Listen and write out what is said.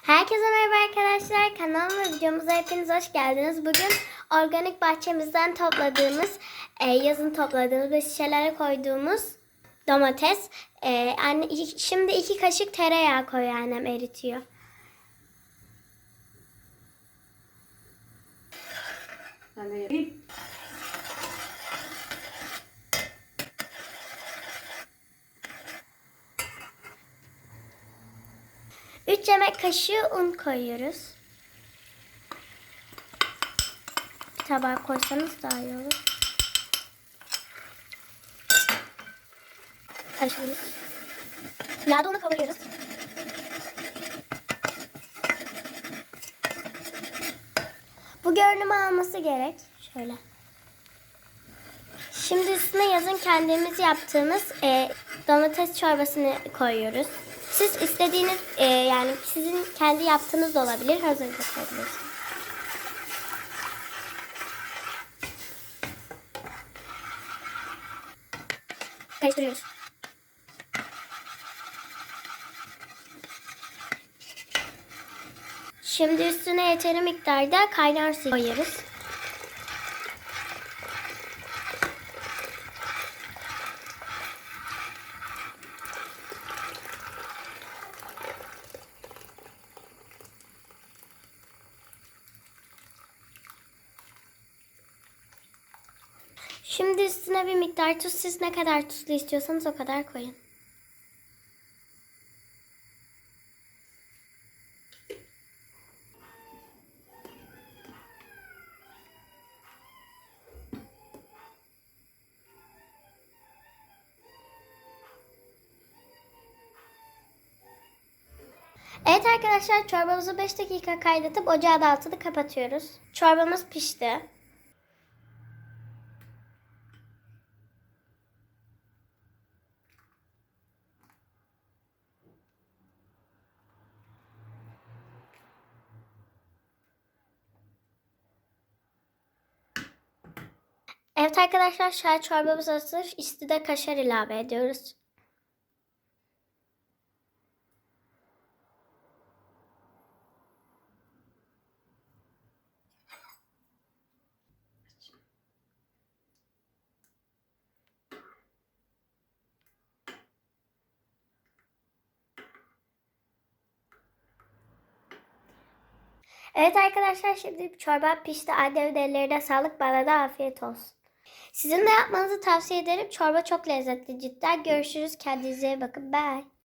Herkese merhaba arkadaşlar. Kanalıma videomuza hepiniz hoş geldiniz. Bugün organik bahçemizden topladığımız, e, yazın topladığımız ve şişelere koyduğumuz domates. E, anne, şimdi iki kaşık tereyağı koyuyor annem eritiyor. Ben de yapayım. Üç yemek kaşığı un koyuyoruz. Bir tabağa koysanız daha iyi olur. Karıştırıyoruz. Yağda unu kavuruyoruz. Bu görünümü alması gerek. Şöyle. Şimdi üstüne yazın kendimiz yaptığımız e, domates çorbasını koyuyoruz. Siz istediğiniz e, yani sizin kendi yaptığınız da olabilir. Hazır da koyabilirsiniz. Karıştırıyoruz. Şimdi üstüne yeteri miktarda kaynar su koyuyoruz. Şimdi üstüne bir miktar tuz. Siz ne kadar tuzlu istiyorsanız o kadar koyun. Evet arkadaşlar çorbamızı 5 dakika kaynatıp ocağı da altını kapatıyoruz. Çorbamız pişti. Evet arkadaşlar şahit çorbamız hazır. Üstüne kaşar ilave ediyoruz. Evet arkadaşlar şimdi çorba pişti. Annemin ellerine sağlık bana da afiyet olsun. Sizin de yapmanızı tavsiye ederim. Çorba çok lezzetli cidden. Görüşürüz. Kendinize iyi bakın. Bye.